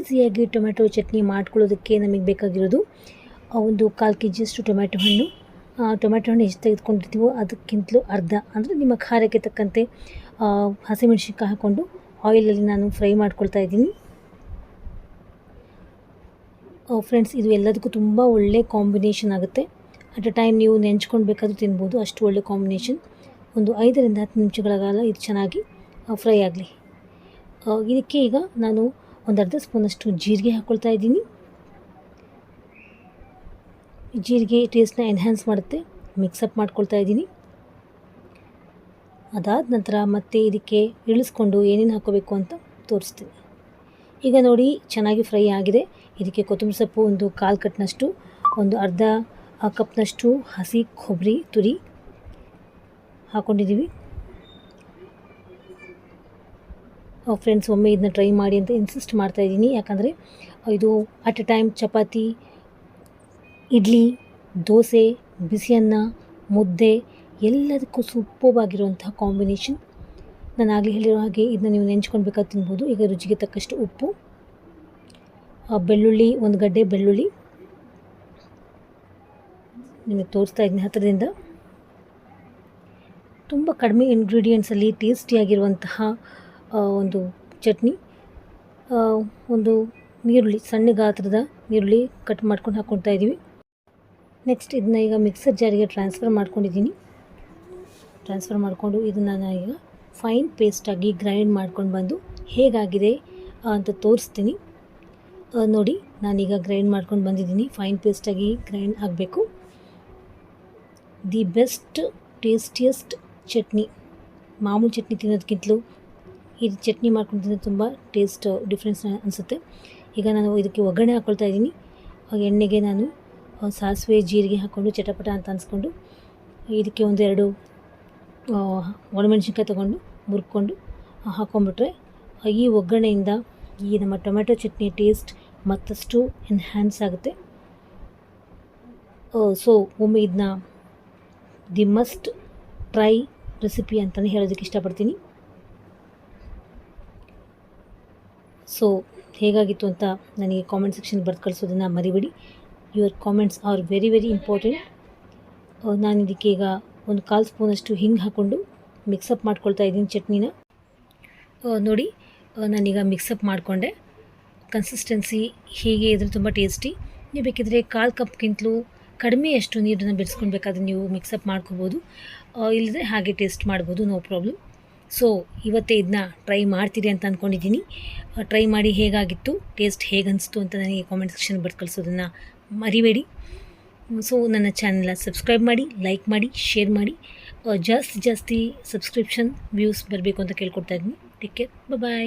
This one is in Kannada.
ಈಸಿಯಾಗಿ ಟೊಮೆಟೊ ಚಟ್ನಿ ಮಾಡ್ಕೊಳ್ಳೋದಕ್ಕೆ ನಮಗೆ ಬೇಕಾಗಿರೋದು ಒಂದು ಕಾಲು ಕೆ ಜಿಯಷ್ಟು ಟೊಮೆಟೊ ಹಣ್ಣು ಟೊಮೆಟೊ ಹಣ್ಣು ಎಷ್ಟು ತೆಗೆದುಕೊಂಡಿರ್ತೀವೋ ಅದಕ್ಕಿಂತಲೂ ಅರ್ಧ. ಅಂದರೆ ನಿಮ್ಮ ಖಾರಕ್ಕೆ ತಕ್ಕಂತೆ ಹಸಿಮೆಣಸಿನ್ಕಾಯಿ ಹಾಕ್ಕೊಂಡು ಆಯಿಲಲ್ಲಿ ನಾನು ಫ್ರೈ ಮಾಡ್ಕೊಳ್ತಾ ಇದ್ದೀನಿ. ಫ್ರೆಂಡ್ಸ್, ಇದು ಎಲ್ಲದಕ್ಕೂ ತುಂಬ ಒಳ್ಳೆ ಕಾಂಬಿನೇಷನ್ ಆಗುತ್ತೆ. ಅಟ್ ಅ ಟೈಮ್ ನೀವು ನೆಂಚ್ಕೊಂಡು ಬೇಕಾದರೂ ತಿನ್ಬೋದು, ಅಷ್ಟು ಒಳ್ಳೆ ಕಾಂಬಿನೇಷನ್. ಒಂದು ಐದರಿಂದ ಹತ್ತು ನಿಮಿಷಗಳ ಕಾಲ ಇದು ಚೆನ್ನಾಗಿ ಫ್ರೈ ಆಗಲಿ. ಇದಕ್ಕೆ ಈಗ ನಾನು ಒಂದು ಅರ್ಧ ಸ್ಪೂನಷ್ಟು ಜೀರಿಗೆ ಹಾಕ್ಕೊಳ್ತಾ ಇದ್ದೀನಿ. ಜೀರಿಗೆ ಟೇಸ್ಟ್ನ ಎನ್ಹ್ಯಾನ್ಸ್ ಮಾಡುತ್ತೆ ಮಿಕ್ಸಪ್ ಮಾಡ್ಕೊಳ್ತಾ ಇದ್ದೀನಿ. ಅದಾದ ನಂತರ ಮತ್ತೆ ಇದಕ್ಕೆ ಇಳಿಸ್ಕೊಂಡು ಏನೇನು ಹಾಕೋಬೇಕು ಅಂತ ತೋರಿಸ್ತೀನಿ. ಈಗ ನೋಡಿ ಚೆನ್ನಾಗಿ ಫ್ರೈ ಆಗಿದೆ. ಇದಕ್ಕೆ ಕೊತ್ತಂಬರಿ ಸೊಪ್ಪು ಒಂದು ಕಾಲು ಕಟ್ನಷ್ಟು, ಒಂದು ಅರ್ಧ ಕಪ್ನಷ್ಟು ಹಸಿ ಕೊಬ್ಬರಿ ತುರಿ ಹಾಕ್ಕೊಂಡಿದ್ದೀವಿ ಫ್ರೆಂಡ್ಸ್ ಒಮ್ಮೆ ಇದನ್ನ ಟ್ರೈ ಮಾಡಿ ಅಂತ ಇನ್ಸಿಸ್ಟ್ ಮಾಡ್ತಾ ಇದ್ದೀನಿ. ಯಾಕಂದರೆ, ಇದು at a time chapati, idli, dosa ಬಿಸಿಯನ್ನ ಮುದ್ದೆ, ಎಲ್ಲದಕ್ಕೂ ಸೂಪವಾಗಿರುವಂತಹ ಕಾಂಬಿನೇಷನ್ ನಾನು ಆಗಲೇ ಹೇಳಿರೋ ಹಾಗೆ ಇದನ್ನ ನೀವು ನೆಂಚ್ಕೊಳ್ಬೇಕಾದ್ರೆ ತಿನ್ಬೋದು. ಈಗ ರುಚಿಗೆ ತಕ್ಕಷ್ಟು ಉಪ್ಪು ಬೆಳ್ಳುಳ್ಳಿ, ಒಂದು ಗಡ್ಡೆ ಬೆಳ್ಳುಳ್ಳಿ. ನಿಮಗೆ ತೋರಿಸ್ತಾ ಇದ್ದೀನಿ ಹತ್ತಿರದಿಂದ ತುಂಬ ಕಡಿಮೆ ಇಂಗ್ರೀಡಿಯೆಂಟ್ಸಲ್ಲಿ ಟೇಸ್ಟಿಯಾಗಿರುವಂತಹ ಒಂದು ಚಟ್ನಿ ಒಂದು ನೀರುಳ್ಳಿ ಸಣ್ಣ ಗಾತ್ರದ ನೀರುಳ್ಳಿ ಕಟ್ ಮಾಡ್ಕೊಂಡು ಹಾಕ್ಕೊಳ್ತಾ ಇದ್ದೀವಿ. ನೆಕ್ಸ್ಟ್ ಇದನ್ನ ಈಗ ಮಿಕ್ಸರ್ ಜಾರಿಗೆ ಟ್ರಾನ್ಸ್ಫರ್ ಮಾಡ್ಕೊಂಡಿದ್ದೀನಿ. ಟ್ರಾನ್ಸ್ಫರ್ ಮಾಡಿಕೊಂಡು ಇದನ್ನು ನಾನು ಈಗ ಫೈನ್ ಪೇಸ್ಟಾಗಿ ಗ್ರೈಂಡ್ ಮಾಡ್ಕೊಂಡು ಬಂದು ಹೇಗಾಗಿದೆ ಅಂತ ತೋರಿಸ್ತೀನಿ. ನೋಡಿ ನಾನೀಗ ಗ್ರೈಂಡ್ ಮಾಡ್ಕೊಂಡು ಬಂದಿದ್ದೀನಿ. ಫೈನ್ ಪೇಸ್ಟಾಗಿ ಗ್ರೈಂಡ್ ಆಗಬೇಕು. The best tastiest chutney. ಮಾಮೂಲು ಚಟ್ನಿ ತಿನ್ನೋದಕ್ಕಿಂತಲೂ ಈ ಚಟ್ನಿ ಮಾಡ್ಕೊಂಡು ತಿಂದರೆ ತುಂಬ ಟೇಸ್ಟ್ ಡಿಫ್ರೆನ್ಸ್ ಅನಿಸುತ್ತೆ. ಈಗ ನಾನು ಇದಕ್ಕೆ ಒಗ್ಗರಣೆ ಹಾಕ್ಕೊಳ್ತಾ ಇದ್ದೀನಿ. ಎಣ್ಣೆಗೆ ನಾನು ಸಾಸಿವೆ, ಜೀರಿಗೆ ಹಾಕ್ಕೊಂಡು ಚಟಪಟ ಅಂತ ಅನ್ಸ್ಕೊಂಡು, ಇದಕ್ಕೆ ಒಂದೆರಡು ಒಣಮೆಣಸಿನ್ಕಾಯಿ ತೊಗೊಂಡು ಮುರ್ಕೊಂಡು ಹಾಕ್ಕೊಂಬಿಟ್ರೆ ಈ ಒಗ್ಗರಣೆಯಿಂದ ಈ ನಮ್ಮ ಟೊಮೆಟೊ ಚಟ್ನಿ ಟೇಸ್ಟ್ ಮತ್ತಷ್ಟು ಎನ್ಹ್ಯಾನ್ಸ್ ಆಗುತ್ತೆ. ಸೊ ಒಮ್ಮೆ ಇದನ್ನ ದಿ ಮಸ್ಟ್ ಟ್ರೈ ರೆಸಿಪಿ ಅಂತಲೇ ಹೇಳೋದಕ್ಕೆ ಇಷ್ಟಪಡ್ತೀನಿ. ಸೊ ಹೇಗಾಗಿತ್ತು ಅಂತ ನನಗೆ ಕಾಮೆಂಟ್ ಸೆಕ್ಷನ್ ಬರೆದು ಕಳಿಸೋದನ್ನು ಮರಿಬೇಡಿ. Your comments are very very important ನಾನು ಇದಕ್ಕೆ ಈಗ ಒಂದು ಕಾಲು ಸ್ಪೂನಷ್ಟು ಹಿಂಗೆ ಹಾಕ್ಕೊಂಡು ಮಿಕ್ಸಪ್ ಮಾಡ್ಕೊಳ್ತಾ ಇದ್ದೀನಿ ಚಟ್ನಿನ. ನೋಡಿ ನಾನೀಗ ಮಿಕ್ಸಪ್ ಮಾಡಿಕೊಂಡೆ. ಕನ್ಸಿಸ್ಟೆನ್ಸಿ ಹೀಗೆ ಇದ್ರೆ ತುಂಬ ಟೇಸ್ಟಿ ನೀವು ಬೇಕಿದ್ರೆ ಕಾಲು ಕಪ್ಗಿಂತಲೂ ಕಡಿಮೆಯಷ್ಟು ನೀರನ್ನು ಬೆರೆಸ್ಕೊಳ್ಬೇಕಾದ್ರೆ ನೀವು ಮಿಕ್ಸಪ್ ಮಾಡ್ಕೋಬೋದು. ಇಲ್ಲದೆ ಹಾಗೆ ಟೇಸ್ಟ್ ಮಾಡ್ಬೋದು ನೋ ಪ್ರಾಬ್ಲಮ್ ಸೊ ಇವತ್ತೇ ಇದನ್ನ ಟ್ರೈ ಮಾಡ್ತೀರಿ ಅಂತ ಅಂದ್ಕೊಂಡಿದ್ದೀನಿ ಟ್ರೈ ಮಾಡಿ ಹೇಗಾಗಿತ್ತು? ಟೇಸ್ಟ್ ಹೇಗೆ ಅನಿಸ್ತು ಅಂತ ನನಗೆ ಕಾಮೆಂಟ್ ಸೆಕ್ಷನ್ ಬರ್ದು ಕಳಿಸೋದನ್ನು ಮರಿಬೇಡಿ. ಸೊ ನನ್ನ ಚಾನೆಲ್ನ ಸಬ್ಸ್ಕ್ರೈಬ್ ಮಾಡಿ ಲೈಕ್ ಮಾಡಿ ಶೇರ್ ಮಾಡಿ. ಜಾಸ್ತಿ ಜಾಸ್ತಿ ಸಬ್ಸ್ಕ್ರಿಪ್ಷನ್ ವ್ಯೂಸ್ ಬರಬೇಕು ಅಂತ ಕೇಳ್ಕೊಡ್ತಾ ಇದ್ದೀನಿ. Take care bye